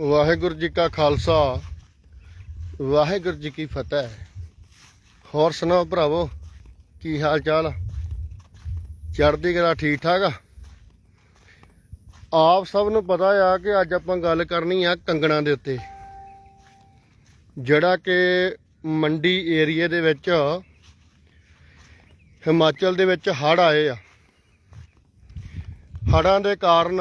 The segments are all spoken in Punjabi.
ਵਾਹਿਗੁਰੂ ਜੀ ਕਾ ਖਾਲਸਾ, ਵਾਹਿਗੁਰੂ ਜੀ ਕੀ ਫਤਿਹ। ਹੋਰ ਸੁਣਾਓ ਭਰਾਵੋ, ਕੀ ਹਾਲ ਚਾਲ ਚੜ੍ਹਦੀ ਕਲਾ ਠੀਕ ਠਾਕ ਆ? ਆਪ ਸਭ ਨੂੰ ਪਤਾ ਆ ਕਿ ਅੱਜ ਆਪਾਂ ਗੱਲ ਕਰਨੀ ਆ ਕੰਗਣਾ ਦੇ ਉੱਤੇ। ਜਿਹੜਾ ਕਿ ਮੰਡੀ ਏਰੀਏ ਦੇ ਵਿੱਚ, ਹਿਮਾਚਲ ਦੇ ਵਿੱਚ ਹੜ੍ਹ ਆਏ ਆ। ਹੜ੍ਹਾਂ ਦੇ ਕਾਰਨ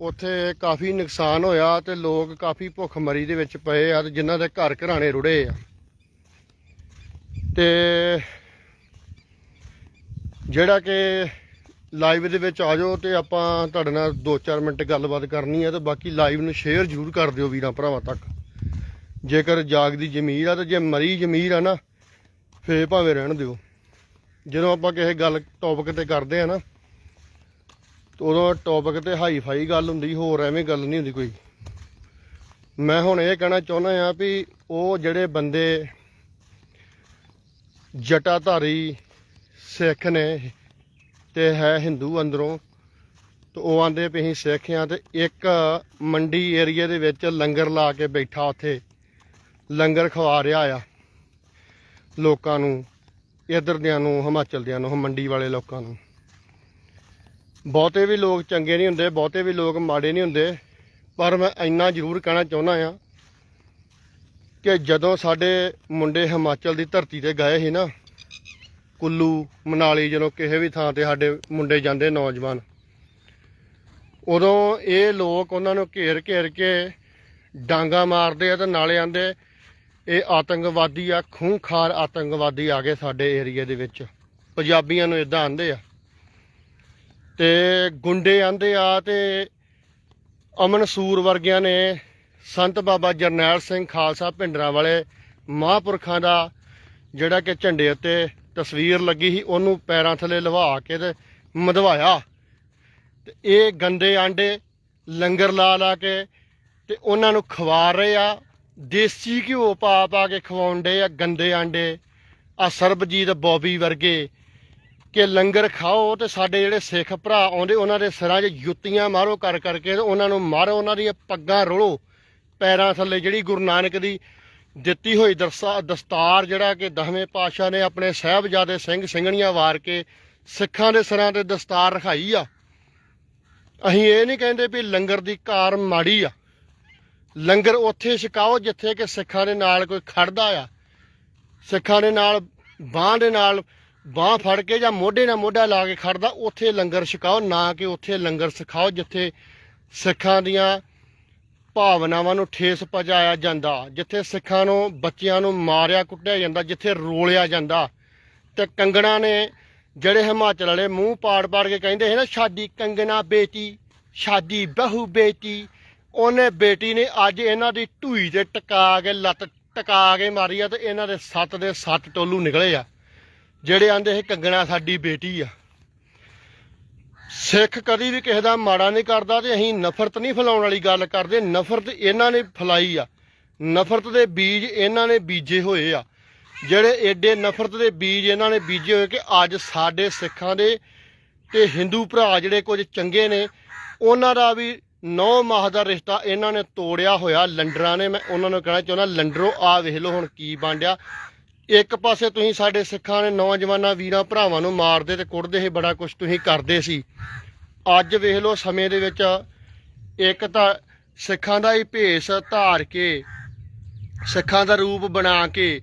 ਉੱਥੇ ਕਾਫੀ ਨੁਕਸਾਨ ਹੋਇਆ ਤੇ ਲੋਕ ਕਾਫੀ ਭੁੱਖਮਰੀ ਦੇ ਵਿੱਚ ਪਏ ਆ ਤੇ ਜਿਨ੍ਹਾਂ ਦੇ ਘਰ ਘਰਾਣੇ ਰੁੜੇ ਆ। ਤੇ ਜਿਹੜਾ ਕਿ ਲਾਈਵ ਦੇ ਵਿੱਚ ਆ ਜਾਓ ਤੇ ਆਪਾਂ ਤੁਹਾਡੇ ਨਾਲ 2-4 ਮਿੰਟ ਗੱਲਬਾਤ ਕਰਨੀ ਹੈ ਤੇ ਬਾਕੀ ਲਾਈਵ ਨੂੰ ਸ਼ੇਅਰ ਜ਼ਰੂਰ ਕਰ ਦਿਓ ਵੀਰਾਂ ਭਰਾਵਾਂ ਤੱਕ। ਜੇਕਰ ਜਾਗਦੀ ਜ਼ਮੀਰ ਆ ਤੇ ਜੇ ਮਰੀ ਜ਼ਮੀਰ ਆ ਨਾ, ਫੇਰ ਭਾਵੇਂ ਰਹਿਣ ਦਿਓ। ਜਦੋਂ ਆਪਾਂ ਕਿਸੇ ਗੱਲ ਟੌਪਿਕ ਤੇ ਕਰਦੇ ਆ ਨਾ ਉਦੋਂ ਟੌਪਿਕ ਤੇ ਹਾਈ ਫਾਈ ਗੱਲ ਹੁੰਦੀ, ਹੋਰ ਐਵੇਂ ਗੱਲ ਨਹੀਂ ਹੁੰਦੀ ਕੋਈ। ਮੈਂ ਹੁਣ ਇਹ ਕਹਿਣਾ ਚਾਹੁੰਦਾ ਆ ਵੀ ਉਹ ਜਿਹੜੇ ਬੰਦੇ ਜਟਾਧਾਰੀ ਸਿੱਖ ਨੇ ਤੇ ਹੈ ਹਿੰਦੂ ਅੰਦਰੋਂ, ਤੇ ਉਹ ਆਂਦੇ ਵੀ ਅਸੀਂ ਸਿੱਖ ਆ ਤੇ ਇੱਕ ਮੰਡੀ ਏਰੀਆ ਦੇ ਵਿੱਚ ਲੰਗਰ ਲਾ ਕੇ ਬੈਠਾ ਉੱਥੇ, ਲੰਗਰ ਖਵਾ ਰਿਹਾ ਆ ਲੋਕਾਂ ਨੂੰ ਇਧਰ ਦਿਆਂ ਨੂੰ ਹਿਮਾਚਲ ਦਿਆਂ ਨੂੰ, ਮੰਡੀ ਵਾਲੇ ਲੋਕਾਂ ਨੂੰ। ਬਹੁਤੇ ਵੀ ਲੋਕ ਚੰਗੇ ਨਹੀਂ ਹੁੰਦੇ, ਬਹੁਤੇ ਵੀ ਲੋਕ ਮਾੜੇ ਨਹੀਂ ਹੁੰਦੇ, ਪਰ ਮੈਂ ਇੰਨਾ ਜ਼ਰੂਰ ਕਹਿਣਾ ਚਾਹੁੰਦਾ ਆ ਕਿ ਜਦੋਂ ਸਾਡੇ ਮੁੰਡੇ ਹਿਮਾਚਲ ਦੀ ਧਰਤੀ ਤੇ ਗਏ ਸੀ ਨਾ, ਕੁੱਲੂ, ਮਨਾਲੀ ਜਦੋਂ ਕਿਸੇ ਵੀ ਥਾਂ ਤੇ ਸਾਡੇ ਮੁੰਡੇ ਜਾਂਦੇ ਨੌਜਵਾਨ, ਉਦੋਂ ਇਹ ਲੋਕ ਉਹਨਾਂ ਨੂੰ ਘੇਰ ਘੇਰ ਕੇ ਡਾਂਗਾ ਮਾਰਦੇ ਆ ਤੇ ਨਾਲੇ ਆਂਦੇ, ਇਹ ਆਤੰਕਵਾਦੀ ਆ, ਖੂੰਖਾਰ ਆਤੰਕਵਾਦੀ ਆ ਗਏ ਸਾਡੇ ਏਰੀਆ ਦੇ ਵਿੱਚ, ਪੰਜਾਬੀਆਂ ਨੂੰ ਇਦਾਂ ਆਂਦੇ ਆ। ਤੇ ਗੁੰਡੇ ਆਂਦੇ ਆ ਤੇ ਅਮਨ ਸੂਰ ਵਰਗਿਆਂ ਨੇ ਸੰਤ ਬਾਬਾ ਜਰਨੈਲ ਸਿੰਘ ਖਾਲਸਾ ਭਿੰਡਰਾਂ ਵਾਲੇ ਮਹਾਂਪੁਰਖਾਂ ਦਾ ਜਿਹੜਾ ਕਿ ਝੰਡੇ ਉੱਤੇ ਤਸਵੀਰ ਲੱਗੀ ਸੀ, ਉਹਨੂੰ ਪੈਰਾਂ ਥੱਲੇ ਲਵਾ ਕੇ ਤੇ ਮਧਵਾਇਆ। ਤੇ ਇਹ ਗੰਦੇ ਆਂਡੇ ਲੰਗਰ ਲਾ ਲਾ ਕੇ ਤੇ ਉਹਨਾਂ ਨੂੰ ਖਵਾ ਰਹੇ ਆ। ਦੇਸੀ ਘਿਓ ਪਾ ਪਾ ਕੇ ਖਵਾਉਂਦੇ ਆ ਗੰਦੇ ਆਂਡੇ। ਆ ਸਰਬਜੀਤ ਬੌਬੀ ਵਰਗੇ ਕਿ ਲੰਗਰ ਖਾਓ ਤੇ ਸਾਡੇ ਜਿਹੜੇ ਸਿੱਖ ਭਰਾ ਆਉਂਦੇ, ਉਹਨਾਂ ਦੇ ਸਿਰਾਂ 'ਚ ਜੁੱਤੀਆਂ ਮਾਰੋ ਕਰ ਕਰਕੇ ਤੇ ਉਹਨਾਂ ਨੂੰ ਮਾਰੋ, ਉਹਨਾਂ ਦੀਆਂ ਪੱਗਾਂ ਰੋਲੋ, ਪੈਰਾਂ ਥੱਲੇ ਜਿਹੜੀ ਗੁਰੂ ਨਾਨਕ ਦੀ ਦਿੱਤੀ ਹੋਈ ਦਰਸਾ, ਦਸਤਾਰ ਜਿਹੜਾ ਕਿ ਦਸਵੇਂ ਪਾਤਸ਼ਾਹ ਨੇ ਆਪਣੇ ਸਾਹਿਬਜ਼ਾਦੇ ਸਿੰਘ ਸਿੰਘਣੀਆਂ ਵਾਰ ਕੇ ਸਿੱਖਾਂ ਦੇ ਸਿਰਾਂ ਤੇ ਦਸਤਾਰ ਰਖਾਈ ਆ। ਅਸੀਂ ਇਹ ਨਹੀਂ ਕਹਿੰਦੇ ਵੀ ਲੰਗਰ ਦੀ ਕਾਰ ਮਾੜੀ ਆ। ਲੰਗਰ ਉੱਥੇ ਛਕਾਓ ਜਿੱਥੇ ਕਿ ਸਿੱਖਾਂ ਦੇ ਨਾਲ ਕੋਈ ਖੜਦਾ ਆ। ਸਿੱਖਾਂ ਦੇ ਨਾਲ, ਬਾਹ ਦੇ ਨਾਲ ਬਾਹ ਫੜ ਕੇ ਜਾਂ ਮੋਢੇ ਨਾਲ ਮੋਢਾ ਲਾ ਕੇ ਖੜਦਾ, ਉੱਥੇ ਲੰਗਰ ਛਕਾਓ, ਨਾ ਕਿ ਉੱਥੇ ਲੰਗਰ ਸਿਖਾਓ, ਜਿੱਥੇ ਸਿੱਖਾਂ ਦੀਆਂ ਭਾਵਨਾਵਾਂ ਨੂੰ ਠੇਸ ਪਹੁੰਚਾਇਆ ਜਾਂਦਾ, ਜਿੱਥੇ ਸਿੱਖਾਂ ਨੂੰ, ਬੱਚਿਆਂ ਨੂੰ ਮਾਰਿਆ ਕੁੱਟਿਆ ਜਾਂਦਾ, ਜਿੱਥੇ ਰੋਲਿਆ ਜਾਂਦਾ। ਤੇ ਕੰਗਣਾ ਨੇ ਜਿਹੜੇ ਹਿਮਾਚਲ ਵਾਲੇ ਮੂੰਹ ਪਾੜ ਪਾੜ ਕੇ ਕਹਿੰਦੇ ਸੀ ਨਾ ਸ਼ਾਦੀ ਕੰਗਣਾ ਬੇਟੀ ਸ਼ਾਦੀ ਬਹੂ ਬੇਟੀ। ਉਹਨੇ ਬੇਟੀ ਨੇ ਅੱਜ ਇਹਨਾਂ ਦੀ ਢੂਈ ਤੇ ਟਕਾ ਕੇ, ਲੱਤ ਟਕਾ ਕੇ ਮਾਰੀ ਆ ਤੇ ਇਹਨਾਂ ਦੇ ਸੱਤ ਦੇ ਸੱਤ ਟੋਲੂ ਨਿਕਲੇ ਆ। ਜਿਹੜੇ ਆਂਦੇ ਇਹ ਕੰਗਣਾ ਸਾਡੀ ਬੇਟੀ ਆ। ਸਿੱਖ ਕਦੀ ਵੀ ਕਿਸੇ ਦਾ ਮਾੜਾ ਨਹੀਂ ਕਰਦਾ ਤੇ ਅਸੀਂ ਨਫ਼ਰਤ ਨਹੀਂ ਫੈਲਾਉਣ ਵਾਲੀ ਗੱਲ ਕਰਦੇ, ਨਫ਼ਰਤ ਇਹਨਾਂ ਨੇ ਫੈਲਾਈ ਆ। ਨਫ਼ਰਤ ਦੇ ਬੀਜ ਇਹਨਾਂ ਨੇ ਬੀਜੇ ਹੋਏ ਆ। ਜਿਹੜੇ ਏਡੇ ਨਫ਼ਰਤ ਦੇ ਬੀਜ ਇਹਨਾਂ ਨੇ ਬੀਜੇ ਹੋਏ ਕਿ ਅੱਜ ਸਾਡੇ ਸਿੱਖਾਂ ਦੇ ਤੇ ਹਿੰਦੂ ਭਰਾ ਜਿਹੜੇ ਕੁਝ ਚੰਗੇ ਨੇ, ਉਹਨਾਂ ਦਾ ਵੀ ਨੌ ਮਾਹ ਦਾ ਰਿਸ਼ਤਾ ਇਹਨਾਂ ਨੇ ਤੋੜਿਆ ਹੋਇਆ ਲੰਡਰਾਂ ਨੇ। ਮੈਂ ਉਹਨਾਂ ਨੂੰ ਕਹਿਣਾ ਚਾਹੁੰਦਾ, ਲੰਡਰੋ ਆ ਵੇਖ ਲਓ ਹੁਣ ਕੀ ਬਣਿਆ ਇੱਕ ਪਾਸੇ ਤੁਸੀਂ ਸਾਡੇ ਸਿੱਖਾਂ ਨੇ ਨੌਜਵਾਨਾਂ, ਵੀਰਾਂ, ਭਰਾਵਾਂ ਨੂੰ ਮਾਰਦੇ ਤੇ ਕੁੱਟਦੇ ਸੀ, ਬੜਾ ਕੁਝ ਤੁਸੀਂ ਕਰਦੇ ਸੀ। ਅੱਜ ਵੇਖ ਲਓ ਸਮੇਂ ਦੇ ਵਿੱਚ ਇੱਕ ਤਾਂ ਸਿੱਖਾਂ ਦਾ ਹੀ ਭੇਸ ਧਾਰ ਕੇ, ਸਿੱਖਾਂ ਦਾ ਰੂਪ ਬਣਾ ਕੇ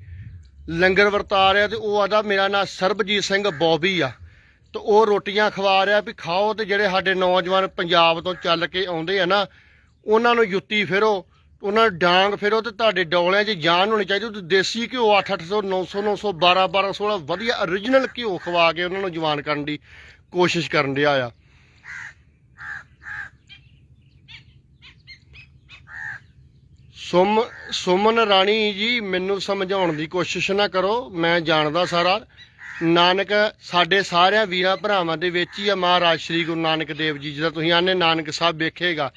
ਲੰਗਰ ਵਰਤਾ ਰਿਹਾ ਤੇ ਉਹ ਆਦਾ, ਮੇਰਾ ਨਾਮ ਸਰਬਜੀਤ ਸਿੰਘ ਬੌਬੀ ਆ। ਤੇ ਉਹ ਰੋਟੀਆਂ ਖਵਾ ਰਿਹਾ ਵੀ ਖਾਓ ਤੇ ਜਿਹੜੇ ਸਾਡੇ ਨੌਜਵਾਨ ਪੰਜਾਬ ਤੋਂ ਚੱਲ ਕੇ ਆਉਂਦੇ ਆ ਨਾ, ਉਹਨਾਂ ਨੂੰ ਯੁੱਤੀ ਫਿਰੋ। ਉਹਨਾਂ ਨੂੰ ਡਾਂਗ ਫੇਰੋ ਤੇ ਤੁਹਾਡੇ ਡੋਲਿਆਂ 'ਚ ਜਾਨ ਹੋਣੀ ਚਾਹੀਦੀ ਤੇ ਦੇਸੀ ਘਿਓ 8-800 900 900 12 1200 ਵਧੀਆ origignal ਘਿਓ ਖਵਾ ਕੇ ਉਹਨਾਂ ਨੂੰ ਜਵਾਨ ਕਰਨ ਦੀ ਕੋਸ਼ਿਸ਼ ਕਰਨ ਡਿਆ ਆ। ਸੁਮ, ਸੁਮਨ ਰਾਣੀ ਜੀ, ਮੈਨੂੰ ਸਮਝਾਉਣ ਦੀ ਕੋਸ਼ਿਸ਼ ਨਾ ਕਰੋ, ਮੈਂ ਜਾਣਦਾ ਸਾਰਾ। ਨਾਨਕ, ਸਾਡੇ ਸਾਰਿਆਂ ਵੀਰਾਂ ਭਰਾਵਾਂ ਦੇ ਵਿੱਚ ਹੀ ਆ ਮਹਾਰਾਜ ਸ੍ਰੀ ਗੁਰੂ ਨਾਨਕ ਦੇਵ ਜੀ ਜਿਹਦਾ ਤੁਸੀਂ ਆਨੇ, ਨਾਨਕ ਸਾਹਿਬ ਵੇਖੇਗਾ।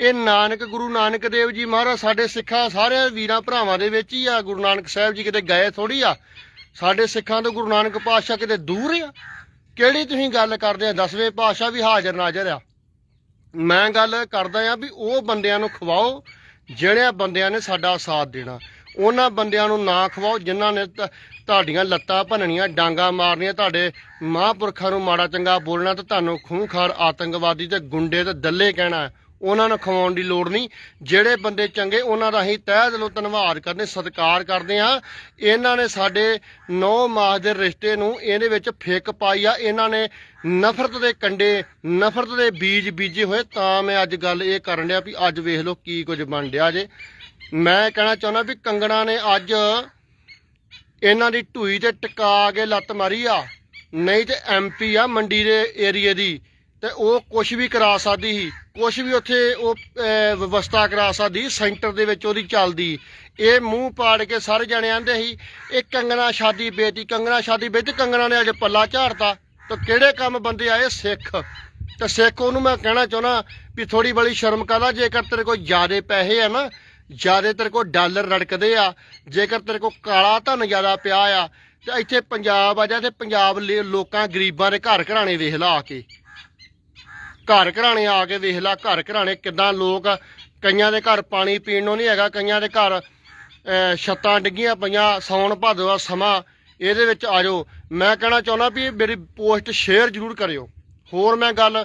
ਇਹ ਨਾਨਕ, ਗੁਰੂ ਨਾਨਕ ਦੇਵ ਜੀ ਮਹਾਰਾਜ, ਸਾਡੇ ਸਿੱਖਾਂ ਸਾਰਿਆਂ ਵੀਰਾਂ ਭਰਾਵਾਂ ਦੇ ਵਿੱਚ ਹੀ ਆ। ਗੁਰੂ ਨਾਨਕ ਸਾਹਿਬ ਜੀ ਕਿਤੇ ਗਏ ਥੋੜੀ ਆ। ਸਾਡੇ ਸਿੱਖਾਂ ਤੋਂ ਗੁਰੂ ਨਾਨਕ ਪਾਤਸ਼ਾਹ ਕਿਤੇ ਦੂਰ ਆ। ਕਿਹੜੀ ਤੁਸੀਂ ਗੱਲ ਕਰਦੇ ਆ? ਦਸਵੇਂ ਪਾਤਸ਼ਾਹ ਵੀ ਹਾਜ਼ਰ ਨਾਜ਼ਰ ਆ। ਮੈਂ ਗੱਲ ਕਰਦਾ ਆ ਵੀ ਉਹ ਬੰਦਿਆਂ ਨੂੰ ਖਵਾਓ ਜਿਹੜਿਆਂ ਬੰਦਿਆਂ ਨੇ ਸਾਡਾ ਸਾਥ ਦੇਣਾ। ਉਹਨਾਂ ਬੰਦਿਆਂ ਨੂੰ ਨਾ ਖਵਾਓ, ਜਿਨ੍ਹਾਂ ਨੇ ਤੁਹਾਡੀਆਂ ਲੱਤਾਂ ਭੰਨਣੀਆਂ, ਡਾਂਗਾ ਮਾਰਨੀਆਂ, ਤੁਹਾਡੇ ਮਹਾਂਪੁਰਖਾਂ ਨੂੰ ਮਾੜਾ ਚੰਗਾ ਬੋਲਣਾ ਤੇ ਤੁਹਾਨੂੰ ਖੂੰਖਾਰ, ਆਤੰਕਵਾਦੀ ਤੇ ਗੁੰਡੇ ਤੇ ਦੱਲੇ ਕਹਿਣਾ। ਉਹਨਾਂ ਨੂੰ ਖਵਾਉਣ ਦੀ ਲੋੜ ਨਹੀਂ। ਜਿਹੜੇ ਬੰਦੇ ਚੰਗੇ, ਉਹਨਾਂ ਦਾ ਅਸੀਂ ਤਹਿ ਦਿਲੋਂ ਧੰਨਵਾਦ ਕਰਦੇ ਸਤਿਕਾਰ ਕਰਦੇ ਆ ਇਹਨਾਂ ਨੇ ਸਾਡੇ ਨੌ ਮਾਸ ਦੇ ਰਿਸ਼ਤੇ ਨੂੰ ਇਹਦੇ ਵਿੱਚ ਫਿੱਕ ਪਾਈ ਆ। ਇਹਨਾਂ ਨੇ ਨਫ਼ਰਤ ਦੇ ਕੰਡੇ, ਨਫ਼ਰਤ ਦੇ ਬੀਜ ਬੀਜੇ ਹੋਏ। ਤਾਂ ਮੈਂ ਅੱਜ ਗੱਲ ਇਹ ਕਰਨ ਡਿਆ ਵੀ ਅੱਜ ਵੇਖ ਲਓ ਕੀ ਕੁਝ ਬਣ ਡਿਆ ਜੇ। ਮੈਂ ਕਹਿਣਾ ਚਾਹੁੰਦਾ ਵੀ ਕੰਗਣਾ ਨੇ ਅੱਜ ਇਹਨਾਂ ਦੀ ਢੂਈ ਤੇ ਟਿਕਾ ਕੇ ਲੱਤ ਮਾਰੀ ਆ। ਨਹੀਂ ਤੇ ਐਮਪੀ ਆ ਮੰਡੀ ਦੇ ਏਰੀਏ ਦੀ। ਤੇ ਉਹ ਕੁਝ ਵੀ ਕਰਾ ਸਕਦੀ ਸੀ। ਕੁਝ ਵੀ ਉੱਥੇ ਉਹ ਵਿਵਸਥਾ ਕਰਾ ਸਕਦੀ, ਸੈਂਟਰ ਦੇ ਵਿੱਚ ਉਹਦੀ ਚੱਲਦੀ। ਇਹ ਮੂੰਹ ਪਾੜ ਕੇ ਸਾਰੇ ਜਾਣੇ ਆਂਦੇ ਸੀ, ਇਹ ਕੰਗਣਾ ਸ਼ਾਦੀ ਬੇਟੀ ਕੰਗਣਾ ਸ਼ਾਦੀ ਬੇਟੀ ਕੰਗਣਾ ਨੇ ਅੱਜ ਪੱਲਾ ਝਾੜਤਾ। ਤਾਂ ਕਿਹੜੇ ਕੰਮ ਬੰਦੇ ਆਏ ਸਿੱਖ? ਤੇ ਸਿੱਖ ਉਹਨੂੰ ਮੈਂ ਕਹਿਣਾ ਚਾਹੁੰਦਾ ਵੀ ਥੋੜੀ ਬੜੀ ਸ਼ਰਮ ਕਰਦਾ ਜੇਕਰ ਤੇਰੇ ਕੋਲ ਜ਼ਿਆਦੇ ਪੈਸੇ ਆ ਨਾ, ਜ਼ਿਆਦੇ ਤੇਰੇ ਕੋਲ ਡਾਲਰ ਰੜਕਦੇ ਆ, ਜੇਕਰ ਤੇਰੇ ਕੋਲ ਕਾਲਾ ਧਨ ਜ਼ਿਆਦਾ ਪਿਆ ਆ, ਤੇ ਇੱਥੇ ਪੰਜਾਬ ਆ ਜਾ, ਤੇ ਪੰਜਾਬ ਲਈ ਲੋਕਾਂ ਗਰੀਬਾਂ ਦੇ ਘਰ ਘਰਾਣੇ ਵੇਖ ਲਾ ਆ ਕੇ। ਘਰ ਘਰਾਣੇ ਆ ਕੇ ਵੇਖ ਲਾ, ਘਰ ਘਰਾਣੇ ਕਿਦਾਂ ਲੋਕ ਕਈਆਂ ਦੇ ਘਰ ਪਾਣੀ ਪੀਣ ਨੂੰ ਨਹੀਂ ਹੈਗਾ, ਕਈਆਂ ਦੇ ਘਰ ਛੱਤਾਂ ਡਿੱਗੀਆਂ ਪਈਆਂ, ਸੌਣ ਭਾਦੋ ਦਾ ਸਮਾਂ ਇਹਦੇ ਵਿੱਚ ਆ ਜਾਓ। ਮੈਂ ਕਹਿਣਾ ਚਾਹੁੰਦਾ ਵੀ ਮੇਰੀ ਪੋਸਟ ਸ਼ੇਅਰ ਜ਼ਰੂਰ ਕਰਿਓ। ਹੋਰ ਮੈਂ ਗੱਲ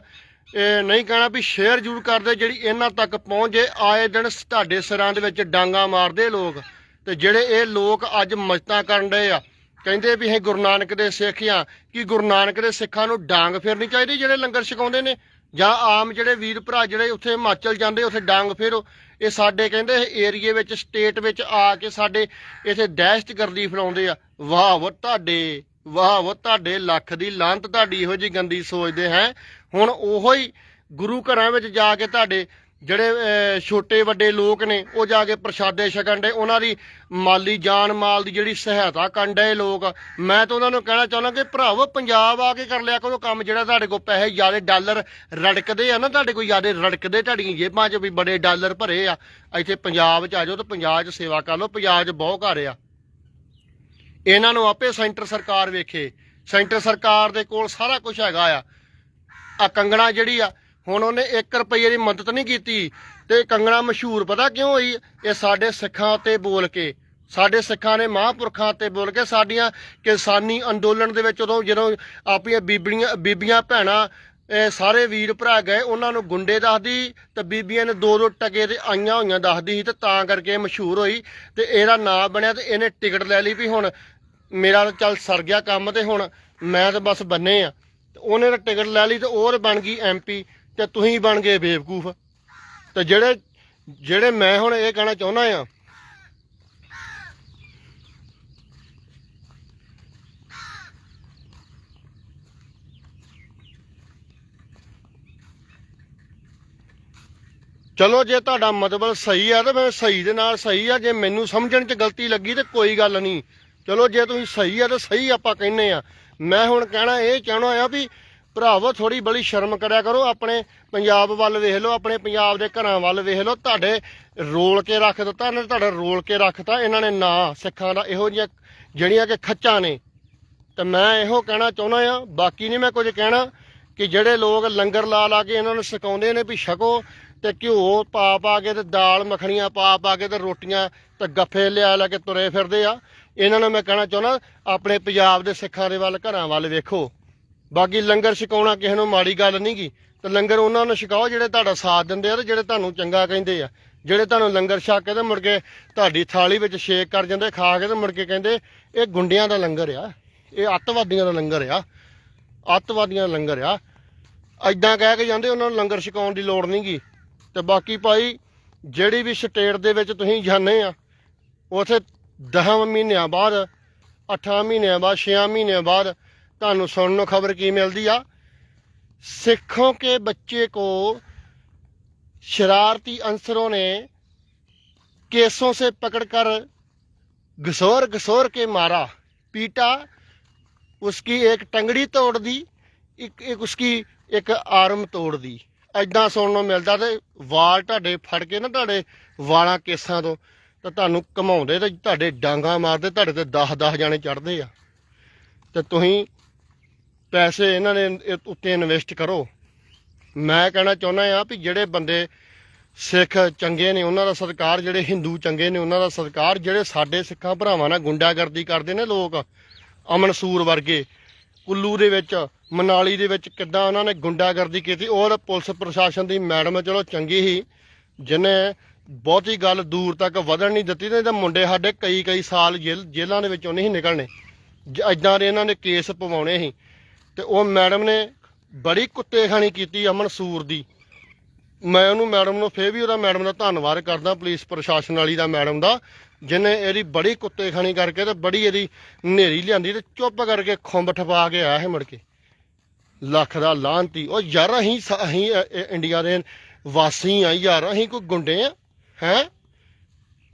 ਇਹ ਨਹੀਂ ਕਹਿਣਾ ਵੀ ਸ਼ੇਅਰ ਜ਼ਰੂਰ ਕਰਦੇ ਜਿਹੜੀ ਇਹਨਾਂ ਤੱਕ ਪਹੁੰਚ ਜੇ। ਆਏ ਦਿਨ ਤੁਹਾਡੇ ਸਿਰਾਂ ਦੇ ਵਿੱਚ ਡਾਂਗਾ ਮਾਰਦੇ ਲੋਕ ਤੇ ਜਿਹੜੇ ਇਹ ਲੋਕ ਅੱਜ ਮਸਤਾਂ ਕਰਨ ਡਏ ਆ, ਕਹਿੰਦੇ ਵੀ ਇਹ ਗੁਰੂ ਨਾਨਕ ਦੇ ਸਿੱਖ ਆ। ਕਿ ਗੁਰੂ ਨਾਨਕ ਦੇ ਸਿੱਖਾਂ ਨੂੰ ਡਾਂਗ ਫੇਰਨੀ ਚਾਹੀਦੀ ਜਿਹੜੇ ਲੰਗਰ ਛਕਾਉਂਦੇ ਨੇ? ਜਾਂ ਆਮ ਜਿਹੜੇ ਵੀਰ ਭਰਾ ਜਿਹੜੇ ਉੱਥੇ ਹਿਮਾਚਲ ਜਾਂਦੇ, ਉੱਥੇ ਡਾਂਗ ਫੇਰੋ, ਇਹ ਸਾਡੇ ਕਹਿੰਦੇ ਏਰੀਏ ਵਿੱਚ, ਸਟੇਟ ਵਿੱਚ ਆ ਕੇ ਸਾਡੇ ਇੱਥੇ ਦਹਿਸ਼ਤਗਰਦੀ ਫੈਲਾਉਂਦੇ ਆ। ਵਾਹ ਵੋ ਤੁਹਾਡੇ, ਵਾਹ ਵੋ ਤੁਹਾਡੇ, ਲੱਖ ਦੀ ਲਾਂਤ ਤੁਹਾਡੀ ਇਹੋ ਜੀ ਗੰਦੀ ਸੋਚਦੇ ਹੈ। ਹੁਣ ਉਹੋ ਹੀ ਗੁਰੂ ਘਰਾਂ ਵਿੱਚ ਜਾ ਕੇ ਤੁਹਾਡੇ ਜਿਹੜੇ ਛੋਟੇ ਵੱਡੇ ਲੋਕ ਨੇ, ਉਹ ਜਾ ਕੇ ਪ੍ਰਸ਼ਾਦੇ ਛਕਣ ਦੇ, ਉਹਨਾਂ ਦੀ ਮਾਲੀ ਜਾਨ ਮਾਲ ਦੀ ਜਿਹੜੀ ਸਹਾਇਤਾ ਕਰਨ ਦੇ ਲੋਕ। ਮੈਂ ਤਾਂ ਉਹਨਾਂ ਨੂੰ ਕਹਿਣਾ ਚਾਹੁੰਦਾ ਕਿ ਭਰਾਵੋ, ਪੰਜਾਬ ਆ ਕੇ ਕਰ ਲਿਆ ਕਰੋ ਕੰਮ ਜਿਹੜਾ ਤੁਹਾਡੇ ਕੋਲ ਪੈਸੇ ਜ਼ਿਆਦੇ ਡਾਲਰ ਰੜਕਦੇ ਆ ਨਾ ਤੁਹਾਡੇ ਕੋਲ, ਜ਼ਿਆਦੇ ਰੜਕਦੇ ਤੁਹਾਡੀਆਂ ਜੇਬਾਂ 'ਚ ਵੀ ਬੜੇ ਡਾਲਰ ਭਰੇ ਆ। ਇੱਥੇ ਪੰਜਾਬ 'ਚ ਆ ਜਾਓ ਤਾਂ ਪੰਜਾਬ 'ਚ ਸੇਵਾ ਕਰ ਲਓ, ਪੰਜਾਬ 'ਚ ਬਹੁਤ ਘਰ ਆ। ਇਹਨਾਂ ਨੂੰ ਆਪੇ ਸੈਂਟਰ ਸਰਕਾਰ ਵੇਖੇ। ਸੈਂਟਰ ਸਰਕਾਰ ਦੇ ਕੋਲ ਸਾਰਾ ਕੁਝ ਹੈਗਾ ਆ। ਆ ਕੰਗਣਾ ਜਿਹੜੀ ਆ ਹੁਣ ਉਹਨੇ 1 ਰੁਪਏ ਦੀ ਮਦਦ ਨਹੀਂ ਕੀਤੀ ਤੇ ਕੰਗਣਾ ਮਸ਼ਹੂਰ ਪਤਾ ਕਿਉਂ ਹੋਈ? ਇਹ ਸਾਡੇ ਸਿੱਖਾਂ ਉੱਤੇ ਬੋਲ ਕੇ, ਸਾਡੇ ਸਿੱਖਾਂ ਨੇ ਮਹਾਂਪੁਰਖਾਂ ਤੇ ਬੋਲ ਕੇ ਸਾਡੀਆਂ ਕਿਸਾਨੀ ਅੰਦੋਲਨ ਦੇ ਵਿੱਚ ਉਦੋਂ ਜਦੋਂ ਆਪਣੀਆਂ ਬੀਬੀਆਂ ਬੀਬੀਆਂ, ਭੈਣਾਂ, ਇਹ ਸਾਰੇ ਵੀਰ ਭਰਾ ਗਏ, ਉਹਨਾਂ ਨੂੰ ਗੁੰਡੇ ਦੱਸਦੀ ਤੇ ਬੀਬੀਆਂ ਨੇ ਦੋ ਦੋ ਟਕੇ ਤੇ ਆਈਆਂ ਹੋਈਆਂ ਦੱਸਦੀ ਸੀ ਤੇ ਤਾਂ ਕਰਕੇ ਇਹ ਮਸ਼ਹੂਰ ਹੋਈ ਤੇ ਇਹਦਾ ਨਾਂ ਬਣਿਆ ਤੇ ਇਹਨੇ ਟਿਕਟ ਲੈ ਲਈ ਵੀ ਹੁਣ ਮੇਰਾ ਚੱਲ ਸਰ ਗਿਆ ਕੰਮ ਤੇ ਹੁਣ ਮੈਂ ਤਾਂ ਬਸ ਬੰਨੇ ਆ। ਤੇ ਉਹਨੇ ਤਾਂ ਟਿਕਟ ਲੈ ਲਈ ਤੇ ਉਹ ਬਣ ਗਈ ਐਮਪੀ ਤੇ ਤੁਸੀਂ ਬਣ ਗਏ ਬੇਵਕੂਫ। ਤੇ ਜਿਹੜੇ ਜਿਹੜੇ ਮੈਂ ਹੁਣ ਇਹ ਕਹਿਣਾ ਚਾਹੁੰਦਾ ਆ, ਚਲੋ ਜੇ ਤੁਹਾਡਾ ਮਤਲਬ ਸਹੀ ਆ ਤਾਂ ਮੈਂ ਸਹੀ ਦੇ ਨਾਲ ਸਹੀ ਆ, ਜੇ ਮੈਨੂੰ ਸਮਝਣ 'ਚ ਗਲਤੀ ਲੱਗੀ ਤੇ ਕੋਈ ਗੱਲ ਨਹੀਂ। ਚਲੋ ਜੇ ਤੁਸੀਂ ਸਹੀ ਆ ਤਾਂ ਸਹੀ ਆਪਾਂ ਕਹਿੰਨੇ ਆ। ਮੈਂ ਹੁਣ ਕਹਿਣਾ ਇਹ ਚਾਹਣਾ ਆ ਵੀ ਭਰਾਵੋ ਥੋੜੀ ਬੜੀ ਸ਼ਰਮ ਕਰਿਆ ਕਰੋ, ਆਪਣੇ ਪੰਜਾਬ ਵੱਲ ਵੇਖ ਲਓ, ਆਪਣੇ ਪੰਜਾਬ ਦੇ ਘਰਾਂ ਵੱਲ ਵੇਖ ਲਓ, ਤੁਹਾਡੇ ਰੋਲ ਕੇ ਰੱਖ ਦਿੱਤਾ, ਇਹਨਾਂ ਨੇ ਤੁਹਾਡਾ ਰੋਲ ਕੇ ਰੱਖਤਾ ਇਹਨਾਂ ਨੇ ਨਾ ਸਿੱਖਾਂ ਦਾ ਇਹੋ ਜਿਹੀਆਂ ਜਿਹੜੀਆਂ ਕਿ ਖੱਚਾਂ ਨੇ। ਤੇ ਮੈਂ ਇਹੋ ਕਹਿਣਾ ਚਾਹੁੰਦਾ ਆ ਬਾਕੀ ਨਹੀਂ ਮੈਂ ਕੁਝ ਕਹਿਣਾ, ਕਿ ਜਿਹੜੇ ਲੋਕ ਲੰਗਰ ਲਾ ਲਾ ਕੇ ਇਹਨਾਂ ਨੂੰ ਸਿਖਾਉਂਦੇ ਨੇ ਵੀ ਛਕੋ ਤੇ ਘਿਓ ਪਾ ਪਾ ਕੇ ਤੇ ਦਾਲ ਮੱਖਣੀਆਂ ਪਾ ਪਾ ਕੇ ਤੇ ਰੋਟੀਆਂ ਤੇ ਗੱਫੇ ਲਿਆ ਲੈ ਕੇ ਤੁਰੇ ਫਿਰਦੇ ਆ। ਇਹਨਾਂ ਨੂੰ ਮੈਂ ਕਹਿਣਾ ਚਾਹੁੰਦਾ, ਆਪਣੇ ਪੰਜਾਬ ਦੇ ਸਿੱਖਾਂ ਦੇ ਵੱਲ ਘਰਾਂ ਵੱਲ ਵੇਖੋ। ਬਾਕੀ ਲੰਗਰ ਛਕਾਉਣਾ ਕਿਸੇ ਨੂੰ ਮਾੜੀ ਗੱਲ ਨਹੀਂ ਗੀ। ਤੇ ਲੰਗਰ ਉਹਨਾਂ ਨੂੰ ਛਕਾਓ ਜਿਹੜੇ ਤੁਹਾਡਾ ਸਾਥ ਦਿੰਦੇ ਆ ਤੇ ਜਿਹੜੇ ਤੁਹਾਨੂੰ ਚੰਗਾ ਕਹਿੰਦੇ ਆ। ਜਿਹੜੇ ਤੁਹਾਨੂੰ ਲੰਗਰ ਛਕ ਕੇ ਤੇ ਮੁੜ ਕੇ ਤੁਹਾਡੀ ਥਾਲੀ ਵਿੱਚ ਛੇਕ ਕਰ ਜਾਂਦੇ, ਖਾ ਕੇ ਤੇ ਮੁੜ ਕੇ ਕਹਿੰਦੇ, ਇਹ ਗੁੰਡਿਆਂ ਦਾ ਲੰਗਰ ਆ। ਇਹ ਅੱਤਵਾਦੀਆਂ ਦਾ ਲੰਗਰ ਆ। ਅੱਤਵਾਦੀਆਂ ਦਾ ਲੰਗਰ ਆ। ਐਦਾਂ ਕਹਿ ਕੇ ਜਾਂਦੇ, ਉਹਨਾਂ ਨੂੰ ਲੰਗਰ ਛਕਾਉਣ ਦੀ ਲੋੜ ਨਹੀਂਗੀ ਤੇ ਬਾਕੀ ਭਾਈ, ਜਿਹੜੀ ਵੀ ਸਟੇਟ ਦੇ ਵਿੱਚ ਤੁਸੀਂ ਜਾਂਦੇ ਆ, ਉਥੇ 10 ਮਹੀਨਿਆਂ ਬਾਅਦ 8 ਮਹੀਨਿਆਂ ਬਾਅਦ 6 ਮਹੀਨਿਆਂ ਬਾਅਦ ਤੁਹਾਨੂੰ ਸੁਣਨ ਨੂੰ ਖਬਰ ਕੀ ਮਿਲਦੀ ਆ? ਸਿੱਖੋਂ ਕੇ ਬੱਚੇ ਕੋ ਸ਼ਰਾਰਤੀ ਅੰਸਰੋਂ ਨੇ केसों से पकड़कर घसोर ਗਸੋਰ के मारा पीटा उसकी एक टंगड़ी तोड़ दी ਇੱਕ ਇੱਕ ਉਸਕੀ ਇੱਕ ਆਰਮ ਤੋੜ ਦੀ ਐਦਾਂ ਸੁਣਨ ਨੂੰ ਮਿਲਦਾ ਤੇ ਵਾਲ ਤੁਹਾਡੇ ਫੜ ਕੇ ਨਾ ਤੁਹਾਡੇ ਵਾਲਾਂ ਕੇਸਾਂ ਤੋਂ, ਤਾਂ ਤੁਹਾਨੂੰ ਘਮਾਉਂਦੇ ਤੇ ਤੁਹਾਡੇ ਡਾਂਗਾ ਮਾਰਦੇ, ਤੁਹਾਡੇ ਤੇ 10-10 ਜਾਣੇ ਚੜਦੇ ਆ। ਤੇ ਤੁਸੀਂ ਪੈਸੇ ਇਹਨਾਂ ਨੇ ਉੱਤੇ ਇਨਵੈਸਟ ਕਰੋ। ਮੈਂ ਕਹਿਣਾ ਚਾਹੁੰਦਾ ਆ ਵੀ ਜਿਹੜੇ ਬੰਦੇ ਸਿੱਖ ਚੰਗੇ ਨੇ, ਉਹਨਾਂ ਦਾ ਸਤਿਕਾਰ, ਜਿਹੜੇ ਹਿੰਦੂ ਚੰਗੇ ਨੇ, ਉਹਨਾਂ ਦਾ ਸਤਿਕਾਰ, ਜਿਹੜੇ ਸਾਡੇ ਸਿੱਖਾਂ ਭਰਾਵਾਂ ਨਾਲ ਗੁੰਡਾਗਰਦੀ ਕਰਦੇ ਨੇ ਲੋਕ, ਅਮਨਸੂਰ ਵਰਗੇ, ਕੁੱਲੂ ਦੇ ਵਿੱਚ, ਮਨਾਲੀ ਦੇ ਵਿੱਚ ਕਿੱਦਾਂ ਉਹਨਾਂ ਨੇ ਗੁੰਡਾਗਰਦੀ ਕੀਤੀ, ਔਰ ਪੁਲਿਸ ਪ੍ਰਸ਼ਾਸਨ ਦੀ ਮੈਡਮ ਚਲੋ ਚੰਗੀ ਹੀ ਜਿਹਨੇ ਬਹੁਤੀ ਗੱਲ ਦੂਰ ਤੱਕ ਵਧਣ ਨਹੀਂ ਦਿੱਤੀ, ਤੇ ਇਹਦੇ ਮੁੰਡੇ ਸਾਡੇ ਕਈ ਕਈ ਸਾਲ ਜੇਲ੍ਹ ਜੇਲ੍ਹਾਂ ਦੇ ਵਿੱਚੋਂ ਨਹੀਂ ਨਿਕਲਣੇ। ਇਦਾਂ ਦੇ ਇਹਨਾਂ ਨੇ ਕੇਸ ਪਵਾਉਣੇ ਸੀ। ਤੇ ਉਹ ਮੈਡਮ ਨੇ ਬੜੀ ਕੁੱਤੇਖਾਨੀ ਕੀਤੀ ਅਮਨ ਸੂਰ ਦੀ। ਮੈਂ ਉਹਨੂੰ ਮੈਡਮ ਨੂੰ ਫੇਰ ਵੀ ਉਹਦਾ ਮੈਡਮ ਦਾ ਧੰਨਵਾਦ ਕਰਦਾ, ਪੁਲਿਸ ਪ੍ਰਸ਼ਾਸਨ ਵਾਲੀ ਦਾ ਮੈਡਮ ਦਾ, ਜਿਹਨੇ ਇਹਦੀ ਬੜੀ ਕੁੱਤੇਖਾਨੀ ਕਰਕੇ ਤੇ ਬੜੀ ਇਹਦੀ ਨੇਰੀ ਲਿਆਂਦੀ ਤੇ ਚੁੱਪ ਕਰਕੇ ਖੁੰਬ ਠਪਾ ਕੇ ਆਇਆ ਇਹ ਮੁੜ ਕੇ। ਲੱਖ ਦਾ ਲਾਂਤੀ ਉਹ ਯਾਰ ਅਸੀਂ ਅਸੀਂ ਇੰਡੀਆ ਦੇ ਵਾਸੀ ਆ ਯਾਰ, ਅਸੀਂ ਕੋਈ ਗੁੰਡੇ ਆ, ਹੈ?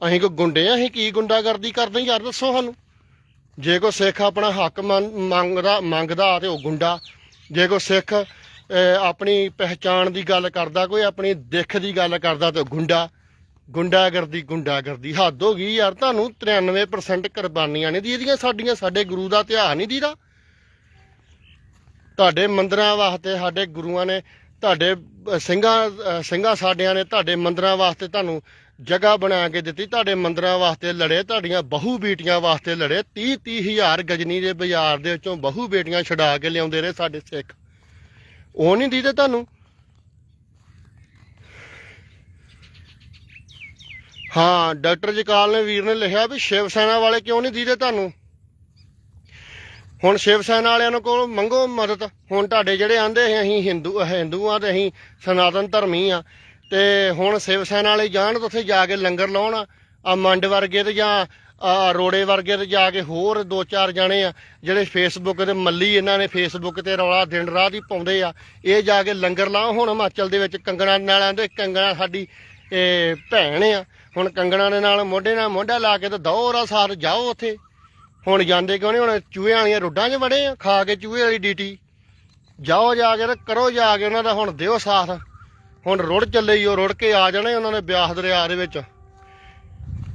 ਅਸੀਂ ਕੋਈ ਗੁੰਡੇ ਆ, ਅਸੀਂ ਕੀ ਗੁੰਡਾਗਰਦੀ ਕਰਦੇ ਯਾਰ ਦੱਸੋ ਸਾਨੂੰ। ਜੇ ਕੋਈ ਸਿੱਖ ਆਪਣਾ ਹੱਕ ਮੰਨ- ਮੰਗਦਾ ਮੰਗਦਾ ਤੇ ਉਹ ਗੁੰਡਾ। ਜੇ ਕੋਈ ਸਿੱਖ ਆਪਣੀ ਪਹਿਚਾਣ ਦੀ ਗੱਲ ਕਰਦਾ, ਕੋਈ ਆਪਣੀ ਦਿੱਖ ਦੀ ਗੱਲ ਕਰਦਾ ਤੇ ਗੁੰਡਾ। ਗੁੰਡਾਗਰਦੀ ਗੁੰਡਾਗਰਦੀ। ਹੱਦ ਹੋ ਗਈ ਯਾਰ, ਤੁਹਾਨੂੰ 93% ਕੁਰਬਾਨੀਆਂ ਨੇ ਦੀਦੀਆਂ, ਸਾਡੀਆਂ, ਸਾਡੇ ਗੁਰੂ ਦਾ ਧਿਆਨ ਨਹੀਂ ਦੀਦਾ। ਤੁਹਾਡੇ ਮੰਦਰਾਂ ਵਾਸਤੇ ਸਾਡੇ ਗੁਰੂਆਂ ਨੇ, ਤੁਹਾਡੇ ਸਿੰਘਾਂ ਸਿੰਘਾਂ ਸਾਡਿਆਂ ਨੇ, ਤੁਹਾਡੇ ਮੰਦਰਾਂ ਵਾਸਤੇ ਤੁਹਾਨੂੰ ਜਗ੍ਹਾ ਬਣਾ ਕੇ ਦਿੱਤੀ, ਤੁਹਾਡੇ ਮੰਦਰਾਂ ਵਾਸਤੇ ਲੜੇ, ਤੁਹਾਡੀਆਂ ਬਹੂ ਬੇਟੀਆਂ ਵਾਸਤੇ ਲੜੇ। 30 30 ਹਜ਼ਾਰ ਗਜਨੀ ਦੇ ਬਾਜ਼ਾਰ ਦੇ ਵਿੱਚੋਂ ਬਹੂ ਬੇਟੀਆਂ ਛਡਾ ਕੇ ਲਿਆਉਂਦੇ ਰਹੇ ਸਾਡੇ ਸਿੱਖ। ਉਹ ਨਹੀਂ ਦੀਦੇ ਤੁਹਾਨੂੰ? ਹਾਂ, ਡਾਕਟਰ ਜਕਾਲ ਨੇ ਵੀਰ ਨੇ ਲਿਖਿਆ ਵੀ ਸ਼ਿਵ ਸੈਨਾ ਵਾਲੇ ਕਿਉਂ ਨਹੀਂ ਦੀਦੇ ਤੁਹਾਨੂੰ? ਹੁਣ ਸ਼ਿਵ ਸੈਨਾ ਵਾਲਿਆਂ ਨੂੰ ਕੋਲ ਮੰਗੋ ਮਦਦ। ਹੁਣ ਤੁਹਾਡੇ ਜਿਹੜੇ ਆਂਦੇ ਅਸੀਂ ਹਿੰਦੂ ਹਿੰਦੂ ਆ ਤੇ ਅਸੀਂ ਸਨਾਤਨ ਧਰਮੀ ਆ। ਤੇ ਹੁਣ ਸ਼ਿਵ ਸੈਨਾ ਵਾਲੇ ਜਾਣ ਤਾਂ ਉੱਥੇ ਜਾ ਕੇ ਲੰਗਰ ਲਾਉਣ ਆ ਮੰਡ ਵਰਗੇ ਤੇ ਜਾਂ ਆ ਰੋੜੇ ਵਰਗੇ ਤੇ ਜਾ ਕੇ ਹੋਰ ਦੋ ਚਾਰ ਜਾਣੇ ਆ, ਜਿਹੜੇ ਫੇਸਬੁੱਕ ਤੇ ਮੱਲੀ ਇਹਨਾਂ ਨੇ ਫੇਸਬੁੱਕ ਤੇ ਰੌਲਾ ਦਿਨ ਰਾਤ ਹੀ ਪਾਉਂਦੇ ਆ, ਇਹ ਜਾ ਕੇ ਲੰਗਰ ਲਾਓ। ਹੁਣ ਹਿਮਾਚਲ ਦੇ ਵਿੱਚ ਕੰਗਣਾ ਨਾਲਾਂ ਦੇ ਕੰਗਣਾ ਸਾਡੀ, ਇਹ ਭੈਣ ਆ, ਹੁਣ ਕੰਗਣਾ ਦੇ ਨਾਲ ਮੋਢੇ ਨਾਲ ਮੋਢਾ ਲਾ ਕੇ ਤੇ ਦੌਰਾ ਸਾਰ ਜਾਓ ਉੱਥੇ। ਹੁਣ ਜਾਂਦੇ ਕਿਉਂ ਨਹੀਂ, ਹੁਣ ਚੂਹੇ ਵਾਲੀਆਂ ਰੁੱਡਾਂ 'ਚ ਵੜੇ ਆ, ਖਾ ਕੇ ਚੂਹੇ ਵਾਲੀ ਡੀਟੀ। ਜਾਓ ਜਾ ਕੇ ਤੇ ਕਰੋ ਜਾ ਕੇ ਉਹਨਾਂ ਦਾ ਹੁਣ ਦਿਓ ਸਾਥ। ਹੁਣ ਰੁੜ ਚੱਲੇ ਈ ਉਹ, ਰੁੜ ਕੇ ਆ ਜਾਣੇ ਉਹਨਾਂ ਨੇ ਬਿਆਸ ਦਰਿਆ ਦੇ ਵਿੱਚ।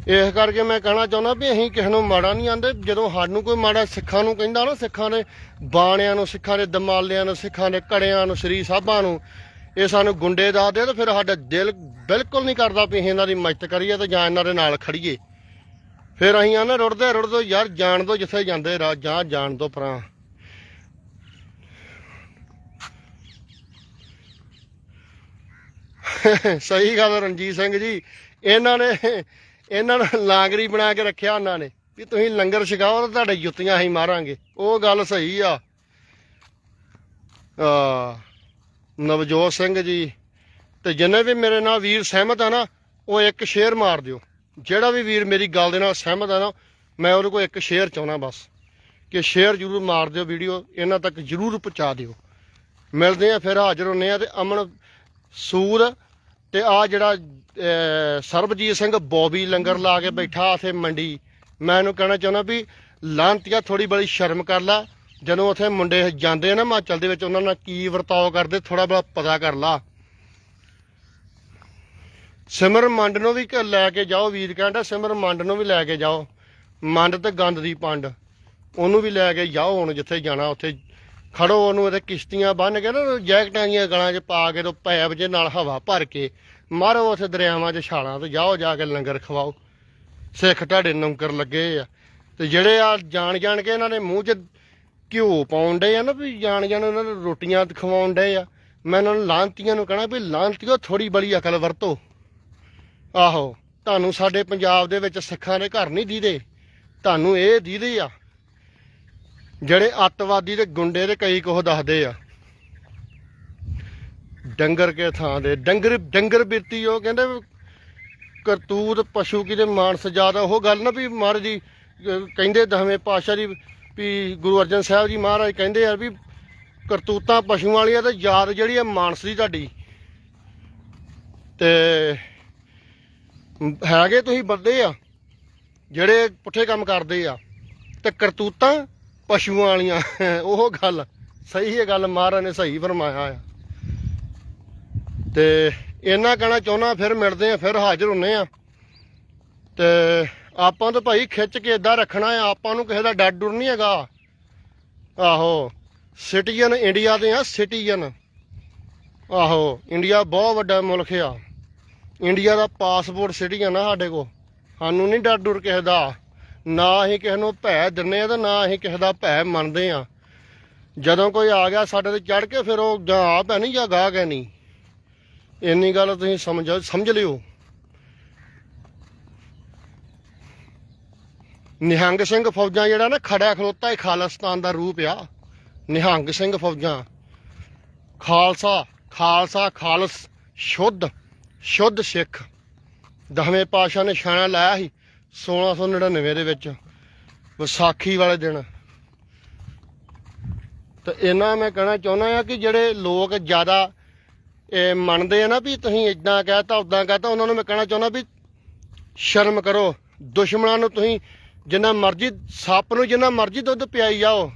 ਇਸ ਕਰਕੇ ਮੈਂ ਕਹਿਣਾ ਚਾਹੁੰਦਾ ਵੀ ਅਸੀਂ ਕਿਸੇ ਨੂੰ ਮਾੜਾ ਨਹੀਂ ਆਂਦੇ, ਜਦੋਂ ਸਾਨੂੰ ਕੋਈ ਮਾੜਾ ਸਿੱਖਾਂ ਨੂੰ ਕਹਿੰਦਾ ਨਾ, ਸਿੱਖਾਂ ਦੇ ਬਾਣਿਆਂ ਨੂੰ, ਸਿੱਖਾਂ ਦੇ ਦਮਾਲਿਆਂ ਨੂੰ, ਸਿੱਖਾਂ ਦੇ ਕੜਿਆਂ ਨੂੰ ਸ੍ਰੀ ਸਾਹਿਬਾਂ ਨੂੰ, ਇਹ ਸਾਨੂੰ ਗੁੰਡੇ ਦੱਸਦੇ ਆ ਫਿਰ ਸਾਡਾ ਦਿਲ ਬਿਲਕੁਲ ਨਹੀਂ ਕਰਦਾ ਵੀ ਅਸੀਂ ਇਹਨਾਂ ਦੀ ਮਦਦ ਕਰੀਏ ਤੇ ਜਾਂ ਇਹਨਾਂ ਦੇ ਨਾਲ ਖੜੀਏ। ਫਿਰ ਅਸੀਂ ਆਨੇ ਰੁੜਦੇ ਰੁੜਦੇ ਯਾਰ ਜਾਣ ਦੋ ਜਿੱਥੇ ਜਾਂਦੇ ਰਾਹ, ਜਾਂ ਜਾਣ ਦੋ ਪਰਾਂ ਸਹੀ ਗੱਲ ਰਣਜੀਤ ਸਿੰਘ ਜੀ। ਇਹਨਾਂ ਨੇ, ਇਹਨਾਂ ਨੂੰ ਲਾਂਗਰੀ ਬਣਾ ਕੇ ਰੱਖਿਆ ਉਹਨਾਂ ਨੇ ਵੀ ਤੁਸੀਂ ਲੰਗਰ ਛਕਾਓ ਤਾਂ ਤੁਹਾਡੇ ਜੁੱਤੀਆਂ ਹੀ ਮਾਰਾਂਗੇ। ਉਹ ਗੱਲ ਸਹੀ ਆ। ਆ, ਨਵਜੋਤ ਸਿੰਘ ਜੀ ਤੇ ਜਿੰਨੇ ਵੀ ਮੇਰੇ ਨਾਲ ਵੀਰ ਸਹਿਮਤ ਆ ਨਾ, ਉਹ ਇੱਕ ਸ਼ੇਅਰ ਮਾਰ ਦਿਓ। ਜਿਹੜਾ ਵੀ ਵੀਰ ਮੇਰੀ ਗੱਲ ਦੇ ਨਾਲ ਸਹਿਮਤ ਆ ਨਾ, ਮੈਂ ਉਹਦੇ ਕੋਲ ਇੱਕ ਸ਼ੇਅਰ ਚਾਹੁੰਦਾ ਬਸ। ਕਿ ਸ਼ੇਅਰ ਜ਼ਰੂਰ ਮਾਰ ਦਿਓ ਵੀਡੀਓ, ਇਹਨਾਂ ਤੱਕ ਜ਼ਰੂਰ ਪਹੁੰਚਾ ਦਿਓ। ਮਿਲਦੇ ਆ ਫਿਰ ਹਾਜ਼ਰ ਹੁੰਨੇ ਆ ਤੇ ਅਮਨ ਸੂਰ ਤੇ ਆ ਜਿਹੜਾ ਸਰਬਜੀਤ ਸਿੰਘ ਬੋਬੀ ਲੰਗਰ ਲਾ ਕੇ ਬੈਠਾ ਉਥੇ ਮੰਡੀ। ਮੈਂ ਇਹਨੂੰ ਕਹਿਣਾ ਚਾਹੁੰਦਾ ਵੀ ਲਾਂਤੀਆ ਥੋੜੀ ਬੜੀ ਸ਼ਰਮ ਕਰ ਲਾ। ਜਦੋਂ ਉਥੇ ਮੁੰਡੇ ਜਾਂਦੇ ਨਾ ਹਿਮਾਚਲ ਦੇ ਵਿੱਚ, ਉਹਨਾਂ ਨਾਲ ਕੀ ਵਰਤਾਓ ਕਰਦੇ ਥੋੜਾ ਬੜਾ ਪਤਾ ਕਰ ਲਾ। ਸਿਮਰ ਮੰਡ ਨੂੰ ਵੀ ਲੈ ਕੇ ਜਾਓ, ਵੀਰ ਕਹਿੰਦਾ ਸਿਮਰ ਮੰਡ ਨੂੰ ਵੀ ਲੈ ਕੇ ਜਾਓ। ਮੰਡ ਤੇ ਗੰਦ ਦੀ ਪੰਡ। ਉਹਨੂੰ ਵੀ ਲੈ ਕੇ ਜਾਓ, ਹੁਣ ਜਿੱਥੇ ਜਾਣਾ, ਉੱਥੇ ਖੜੋ ਉਹਨੂੰ ਤੇ ਕਿਸ਼ਤੀਆਂ ਬੰਨ ਕੇ ਨਾ ਜੈਕਟਾਂ ਦੀਆਂ ਗਲਾਂ 'ਚ ਪਾ ਕੇ ਤੇ ਪੈਪ ਜੇ ਨਾਲ ਹਵਾ ਭਰ ਕੇ ਮਾਰੋ ਉੱਥੇ ਦਰਿਆਵਾਂ 'ਚ ਛਾਲਾਂ ਤੇ ਜਾਓ ਜਾ ਕੇ ਲੰਗਰ ਖਵਾਓ। ਸਿੱਖ ਤੁਹਾਡੇ ਨੌਕਰ ਲੱਗੇ ਆ। ਤੇ ਜਿਹੜੇ ਆ ਜਾਣ ਜਾਣ ਕੇ ਇਹਨਾਂ ਨੇ ਮੂੰਹ 'ਚ ਘਿਓ ਪਾਉਣ ਡਏ ਆ ਨਾ ਵੀ ਜਾਣ ਜਾਣ ਉਹਨਾਂ ਨੂੰ ਰੋਟੀਆਂ ਖਵਾਉਣ ਡਏ ਆ। ਮੈਂ ਇਹਨਾਂ ਨੂੰ ਲਾਂਤੀਆਂ ਨੂੰ ਕਹਣਾ ਵੀ ਲਾਂਤੀਓ ਥੋੜੀ ਬੜੀ ਅਕਲ ਵਰਤੋ। ਆਹੋ, ਤੁਹਾਨੂੰ ਸਾਡੇ ਪੰਜਾਬ ਦੇ ਵਿੱਚ ਸਿੱਖਾਂ ਦੇ ਘਰ ਨਹੀਂ ਦੀਦੇ। ਤੁਹਾਨੂੰ ਇਹ ਦੀਦੇ ਆ ਜਿਹੜੇ ਅੱਤਵਾਦੀ ਤੇ ਗੁੰਡੇ ਤੇ ਕਈ ਕੁਝ ਦੱਸਦੇ ਆ। ਡੰਗਰ ਕੇ ਥਾਂ ਦੇ। ਡੰਗਰ ਡੰਗਰ ਬਿਰਤੀ ਉਹ ਕਹਿੰਦੇ ਕਰਤੂਤ ਪਸ਼ੂ ਕਿਤੇ ਮਾਨਸ ਜ਼ਿਆਦਾ। ਉਹ ਗੱਲ ਨਾ ਵੀ ਮਹਾਰਾਜ ਜੀ ਕਹਿੰਦੇ ਦਸਵੇਂ ਪਾਤਸ਼ਾਹ ਜੀ ਵੀ ਗੁਰੂ ਅਰਜਨ ਸਾਹਿਬ ਜੀ ਮਹਾਰਾਜ ਕਹਿੰਦੇ ਆ ਵੀ ਕਰਤੂਤਾਂ ਪਸ਼ੂਆਂ ਵਾਲੀਆਂ ਤੇ ਯਾਦ ਜਿਹੜੀ ਆ ਮਾਨਸ ਦੀ ਤੁਹਾਡੀ। ਤੇ ਹੈਗੇ ਤੁਸੀਂ ਬੰਦੇ ਆ, ਜਿਹੜੇ ਪੁੱਠੇ ਕੰਮ ਕਰਦੇ ਆ। ਤੇ ਕਰਤੂਤਾਂ ਪਸ਼ੂਆਂ ਵਾਲੀਆਂ। ਉਹ ਗੱਲ ਸਹੀ ਹੈ, ਗੱਲ ਮਹਾਰਾਜ ਨੇ ਸਹੀ ਫਰਮਾਇਆ ਆ। ਤੇ ਇਹਨਾਂ ਕਹਿਣਾ ਚਾਹੁੰਦਾ, ਫਿਰ ਮਿਲਦੇ ਆ ਫਿਰ ਹਾਜ਼ਰ ਹੁੰਨੇ ਆ ਤੇ ਆਪਾਂ ਤਾਂ ਭਾਈ ਖਿੱਚ ਕੇ ਇਦਾਂ ਰੱਖਣਾ ਆ, ਆਪਾਂ ਨੂੰ ਕਿਸੇ ਦਾ ਡਰ ਡੁਰ ਨਹੀਂ ਹੈਗਾ। ਆਹੋ ਸਿਟੀਜ਼ਨ ਇੰਡੀਆ ਦੇ ਆ ਸਿਟੀਜ਼ਨ ਆਹੋ ਇੰਡੀਆ ਬਹੁਤ ਵੱਡਾ ਮੁਲਕ ਆ। ਇੰਡੀਆ ਦਾ ਪਾਸਪੋਰਟ ਸਿਟੀਜ਼ਨ ਆ ਸਾਡੇ ਕੋ ਸਾਨੂੰ ਨਹੀਂ ਡਰ ਡੁਰ ਕਿਸੇ ਦਾ। ਨਾ ਅਸੀਂ ਕਿਸੇ ਨੂੰ ਭੈ ਦਿੰਨੇ ਆ ਤੇ ਨਾ ਅਸੀਂ ਕਿਸੇ ਦਾ ਭੈ ਮੰਨਦੇ ਆ ਜਦੋਂ ਕੋਈ ਆ ਗਿਆ ਸਾਡੇ ਤੇ ਚੜ ਕੇ ਫਿਰ ਉਹ ਜਾਂ ਆਪ ਹੈ ਨਹੀਂ ਜਾਂ ਗਾਹ ਹੈ ਨਹੀਂ। ਇੰਨੀ ਗੱਲ ਤੁਸੀਂ ਸਮਝ ਸਮਝ ਲਿਓ। ਨਿਹੰਗ ਸਿੰਘ ਫੌਜਾਂ ਜਿਹੜਾ ਨਾ ਖੜਾ ਖਲੋਤਾ ਹੀ ਖਾਲਿਸਤਾਨ ਦਾ ਰੂਪ ਆ। ਨਿਹੰਗ ਸਿੰਘ ਫੌਜਾਂ। ਖਾਲਸਾ ਖਾਲਸਾ, ਖਾਲਸ, ਸ਼ੁੱਧ ਸ਼ੁੱਧ ਸਿੱਖ। ਦਸਵੇਂ ਪਾਤਸ਼ਾਹ ਨੇ ਛਾਣਾ ਲਾਇਆ ਸੀ। 1699 ਦੇ ਵਿੱਚ ਵਿਸਾਖੀ ਵਾਲੇ ਦਿਨ। ਤਾਂ ਇਹਨਾਂ ਮੈਂ ਕਹਿਣਾ ਚਾਹੁੰਦਾ ਆ ਕਿ ਜਿਹੜੇ ਲੋਕ ਜ਼ਿਆਦਾ ਇਹ ਮੰਨਦੇ ਆ ਨਾ ਵੀ ਤੁਸੀਂ ਇਦਾਂ ਕਹਿਤਾ ਉਦਾਂ ਕਹਿਤਾ, ਉਹਨਾਂ ਨੂੰ ਮੈਂ ਕਹਿਣਾ ਚਾਹੁੰਦਾ ਵੀ ਸ਼ਰਮ ਕਰੋ। ਦੁਸ਼ਮਣਾਂ ਨੂੰ ਤੁਸੀਂ ਜਿੰਨਾ ਮਰਜ਼ੀ, ਸੱਪ ਨੂੰ ਜਿੰਨਾ ਮਰਜ਼ੀ ਦੁੱਧ ਪਿਆਈ ਜਾਓ,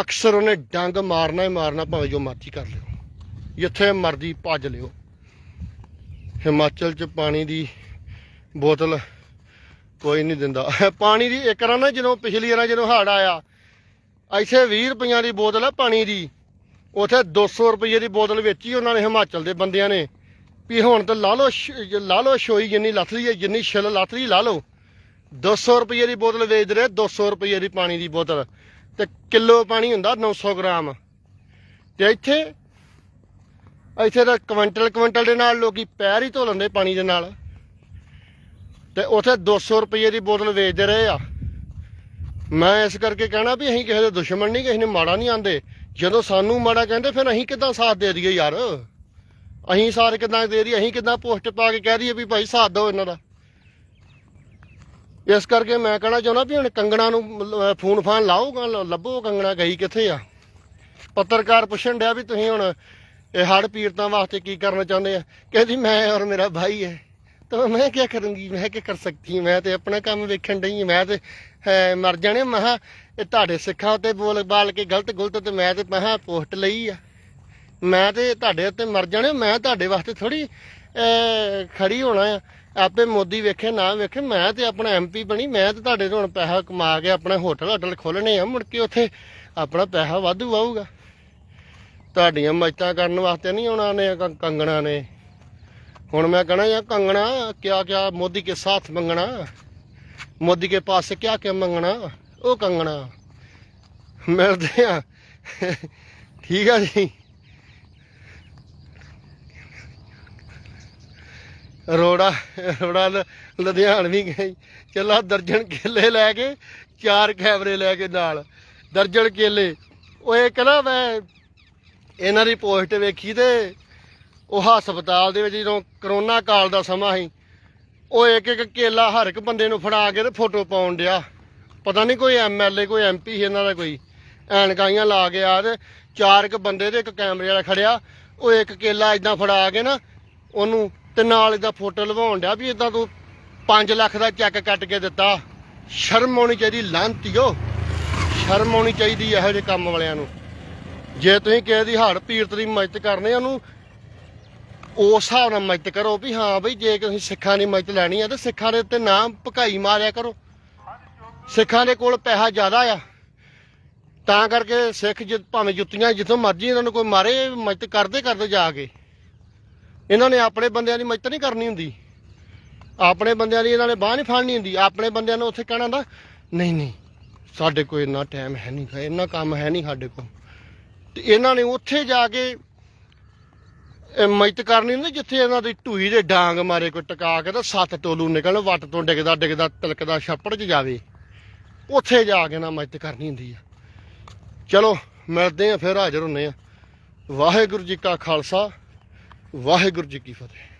ਅਕਸਰ ਉਹਨੇ ਡੰਗ ਮਾਰਨਾ ਹੀ ਮਾਰਨਾ, ਭਾਵੇਂ ਜੋ ਮਰਜ਼ੀ ਕਰ ਲਿਓ। ਜਿੱਥੇ ਮਰਜ਼ੀ ਭੱਜ ਲਿਓ। ਹਿਮਾਚਲ ਚ ਪਾਣੀ ਦੀ ਬੋਤਲ ਕੋਈ ਨਹੀਂ ਦਿੰਦਾ। ਪਾਣੀ ਦੀ ਇੱਕ ਰਾਂ ਨਾ ਜਦੋਂ ਪਿਛਲੀ ਵਾਰ ਜਦੋਂ ਹੜ ਆਇਆ, ਇੱਥੇ 20 ਰੁਪਈਆਂ ਦੀ ਬੋਤਲ ਹੈ ਪਾਣੀ ਦੀ। ਉਥੇ 200 ਰੁਪਏ ਦੀ ਬੋਤਲ ਵੇਚੀ ਉਹਨਾਂ ਨੇ ਹਿਮਾਚਲ ਦੇ ਬੰਦਿਆਂ ਨੇ। ਵੀ ਹੁਣ ਤਾਂ ਲਾ ਲਓ ਸ਼- ਲਾ ਲਓ ਸ਼ੋਈ ਜਿੰਨੀ ਲੱਥਦੀ ਹੈ, ਜਿੰਨੀ ਛਿੱਲ ਲੱਥਦੀ ਲਾ ਲਓ। 200 ਰੁਪਏ ਦੀ ਬੋਤਲ ਵੇਚਦੇ ਰਹੇ 200 ਰੁਪਏ ਦੀ ਪਾਣੀ ਦੀ ਬੋਤਲ। ਤੇ ਕਿਲੋ ਪਾਣੀ ਹੁੰਦਾ 900 ਗ੍ਰਾਮ। ਤੇ ਇੱਥੇ ਇੱਥੇ ਤਾਂ ਕੁਇੰਟਲ ਕੁਇੰਟਲ ਦੇ ਨਾਲ ਲੋਕੀ ਪੈਰ ਹੀ ਧੋ ਲੈਂਦੇ ਪਾਣੀ ਦੇ ਨਾਲ। ਤੇ ਉਥੇ 200 ਰੁਪਏ ਦੀ ਬੋਤਲ ਵੇਚਦੇ ਰਹੇ ਆ। ਮੈਂ ਇਸ ਕਰਕੇ ਕਹਿਣਾ ਵੀ ਅਸੀਂ ਕਿਸੇ ਦੇ ਦੁਸ਼ਮਣ ਨਹੀਂ, ਕਿਸੇ ਨੇ ਮਾੜਾ ਨਹੀਂ ਆਂਦੇ। ਜਦੋਂ ਸਾਨੂੰ ਮਾੜਾ ਕਹਿੰਦੇ, ਫਿਰ ਅਸੀਂ ਕਿਦਾਂ ਸਾਥ ਦੇ ਦਈਏ ਯਾਰ? ਅਸੀਂ ਸਾਰ ਕਿਦਾਂ ਦੇ ਦਈਏ? ਅਸੀਂ ਕਿਦਾਂ ਪੋਸਟ ਪਾ ਕੇ ਕਹਿ ਦਈਏ ਵੀ ਭਾਈ ਸਾਥ ਦਿਓ ਇਹਨਾਂ ਦਾ? ਇਸ ਕਰਕੇ ਮੈਂ ਕਹਿਣਾ ਚਾਹੁੰਦਾ ਵੀ ਹੁਣ ਕੰਗਣਾ ਨੂੰ ਮਤਲਬ ਫੋਨ ਫਾਨ ਲਾਓ ਲੱਭੋ ਕੰਗਣਾ ਗਈ ਕਿੱਥੇ ਆ। ਪੱਤਰਕਾਰ ਪੁੱਛਣ ਡਿਆ ਵੀ ਤੁਸੀਂ ਹੁਣ ਇਹ ਹੜ ਪੀੜਤਾਂ ਵਾਸਤੇ ਕੀ ਕਰਨਾ ਚਾਹੁੰਦੇ ਆ? ਕਹਿੰਦੀ, ਮੈਂ ਔਰ ਮੇਰਾ ਭਾਈ ਹੈ। ਤਾਂ ਮੈਂ ਕੀ ਕਰੂੰਗੀ? ਮੈਂ ਕੀ ਕਰ ਸਕਦੀ ਮੈਂ ਤੇ ਆਪਣਾ ਕੰਮ ਵੇਖਣ ਡਈ ਮੈਂ ਤੇ ਅਹ, ਮਰ ਜਾਣੇ ਮਹਾ ਇਹ ਤੁਹਾਡੇ ਸਿੱਖਾਂ ਉੱਤੇ ਬੋਲ ਬਾਲ ਕੇ ਗਲਤ ਗੁਲਤ ਤੇ ਮੈਂ ਤੇ ਮਹਾ ਪੋਸਟ ਲਈ ਆ। ਮੈਂ ਤੇ ਤੁਹਾਡੇ ਉੱਤੇ ਮਰ ਜਾਣੇ ਮੈਂ ਤੁਹਾਡੇ ਵਾਸਤੇ ਥੋੜੀ ਖੜੀ ਹੋਣਾ ਆ। ਆਪੇ ਮੋਦੀ ਵੇਖੇ ਨਾ ਵੇਖੇ ਮੈਂ ਤੇ ਆਪਣਾ ਐਮਪੀ ਬਣੀ। ਮੈਂ ਤੇ ਤੁਹਾਡੇ ਤੋਂ ਹੁਣ ਪੈਸਾ ਕਮਾ ਕੇ ਆਪਣਾ ਹੋਟਲ ਹੋਟਲ ਖੋਲਣੇ ਆ। ਮੁੜ ਕੇ ਉੱਥੇ ਆਪਣਾ ਪੈਸਾ ਵਾਧੂ ਆਊਗਾ। ਤੁਹਾਡੀਆਂ ਮਜਤਾਂ ਕਰਨ ਵਾਸਤੇ ਨਹੀਂ ਆਉਣਾ ਨੇ ਕ- ਕੰਗਣਾ ਨੇ। ਹੁਣ ਮੈਂ ਕਹਣਾ ਯਾ ਕੰਗਣਾ ਕਿਆ ਕਿਆ ਮੋਦੀ ਕੇ ਸਾਥ ਮੰਗਣਾ ਮੋਦੀ ਕੇ ਪਾਸ से क्या क्या ਮੰਗਣਾ ਉਹ ਕੰਗਣਾ ਮਿਲਦੇ ਆ ਠੀਕ ਆ ਜੀ ਰੋੜਾ ਰੋੜਾ ਲ- ਲੁਧਿਆਣਵੀ ਗਈ ਚੱਲਾ ਦਰਜਨ ਕੇਲੇ ਲੈ ਕੇ ਚਾਰ ਕੈਮਰੇ ਲੈ ਕੇ ਨਾਲ ਦਰਜਨ ਕੇਲੇ ਉਹ ਇਹ ਕਹਿੰਦਾ ਮੈਂ ਇਹਨਾਂ ਦੀ ਪੋਸਟ ਵੇਖੀ ਤੇ ਉਹ ਹਸਪਤਾਲ ਦੇ ਵਿੱਚ ਜਦੋਂ ਕਰੋਨਾ ਕਾਲ ਦਾ ਸਮਾਂ ਸੀ, ਉਹ ਇੱਕ ਇੱਕ ਕੇਲਾ ਹਰ ਇੱਕ ਬੰਦੇ ਨੂੰ ਫੜਾ ਕੇ ਤੇ ਫੋਟੋ ਪਾਉਣ ਡਿਆ। ਪਤਾ ਨਹੀਂ ਕੋਈ ਐਮਐਲਏ ਕੋਈ ਐਮਪੀ ਇਹਨਾਂ ਦਾ ਕੋਈ। ਐਨਕਾਈਆਂ ਲਾ ਕੇ ਆ ਤੇ ਚਾਰ ਇੱਕ ਬੰਦੇ ਤੇ ਇੱਕ ਕੈਮਰੇ ਵਾਲਾ ਖੜਿਆ। ਉਹ ਇੱਕ ਕੇਲਾ ਇਦਾਂ ਫੜਾ ਕੇ ਨਾ, ਉਹਨੂੰ ਤੇ ਨਾਲ ਇਦਾਂ ਫੋਟੋ ਲਵਾਉਣ ਡਿਆ ਵੀ ਇਦਾਂ ਤੂੰ 5 ਲੱਖ ਦਾ ਚੈੱਕ ਕੱਟ ਕੇ ਦਿੱਤਾ। ਸ਼ਰਮ ਆਉਣੀ ਚਾਹੀਦੀ ਲਾਂਤੀਓ ਸ਼ਰਮ ਆਉਣੀ ਚਾਹੀਦੀ ਇਹੋ ਜਿਹੇ ਕੰਮ ਵਾਲਿਆਂ ਨੂੰ। ਜੇ ਤੁਸੀਂ ਕਿਸੇ ਦੀ ਹੜ ਪੀੜਤ ਦੀ ਮਦਦ ਕਰਨੀ ਉਹਨੂੰ ਉਸ ਹਿਸਾਬ ਨਾਲ ਮਦਦ ਕਰੋ ਵੀ ਹਾਂ ਬਈ ਜੇ ਤੁਸੀਂ ਸਿੱਖਾਂ ਦੀ ਮਦਦ ਲੈਣੀ ਆ ਤਾਂ ਸਿੱਖਾਂ ਦੇ ਉੱਤੇ ਨਾ ਭਕਾਈ ਮਾਰਿਆ ਕਰੋ। ਸਿੱਖਾਂ ਦੇ ਕੋਲ ਪੈਸਾ ਜ਼ਿਆਦਾ ਆ। ਤਾਂ ਕਰਕੇ ਸਿੱਖ ਜਿ- ਭਾਵੇਂ ਜੁੱਤੀਆਂ ਜਿੱਥੋਂ ਮਰਜ਼ੀ ਇਹਨਾਂ ਨੂੰ ਕੋਈ ਮਾਰੇ, ਮਦਦ ਕਰਦੇ ਕਰਦੇ ਜਾ ਕੇ। ਇਹਨਾਂ ਨੇ ਆਪਣੇ ਬੰਦਿਆਂ ਦੀ ਮਦਦ ਨਹੀਂ ਕਰਨੀ ਹੁੰਦੀ। ਆਪਣੇ ਬੰਦਿਆਂ ਦੀ ਇਹਨਾਂ ਨੇ ਬਾਹ ਨਹੀਂ ਫੜਨੀ ਹੁੰਦੀ। ਆਪਣੇ ਬੰਦਿਆਂ ਨੂੰ ਉੱਥੇ ਕਹਿਣਾ ਹੁੰਦਾ, ਨਹੀਂ ਨਹੀਂ, ਸਾਡੇ ਕੋਲ ਇੰਨਾ ਟਾਈਮ ਹੈ ਨਹੀਂ, ਇੰਨਾ ਕੰਮ ਹੈ ਨਹੀਂ ਸਾਡੇ ਕੋਲ। ਤੇ ਇਹਨਾਂ ਨੇ ਉੱਥੇ ਜਾ ਕੇ ਮਿਹਨਤ ਕਰਨੀ ਹੁੰਦੀ ਜਿੱਥੇ ਇਹਨਾਂ ਦੀ ਢੂਈ ਦੇ ਡਾਂਗ ਮਾਰੇ ਕੋਈ ਟਕਾ ਕੇ ਤਾਂ ਸੱਤ ਟੋਲੂ ਨਿਕਲਣ, ਵੱਟ ਤੋਂ ਡਿੱਗਦਾ ਡਿੱਗਦਾ, ਤਿਲਕਦਾ, ਛੱਪੜ 'ਚ ਜਾਵੇ। ਉੱਥੇ ਜਾ ਕੇ ਨਾ ਮਿਹਨਤ ਕਰਨੀ ਹੁੰਦੀ ਆ। ਚਲੋ, ਮਿਲਦੇ ਆ, ਫਿਰ ਹਾਜ਼ਰ ਹੁੰਨੇ ਆ। ਵਾਹਿਗੁਰੂ ਜੀ ਕਾ ਖਾਲਸਾ, ਵਾਹਿਗੁਰੂ ਜੀ ਕੀ ਫਤਿਹ।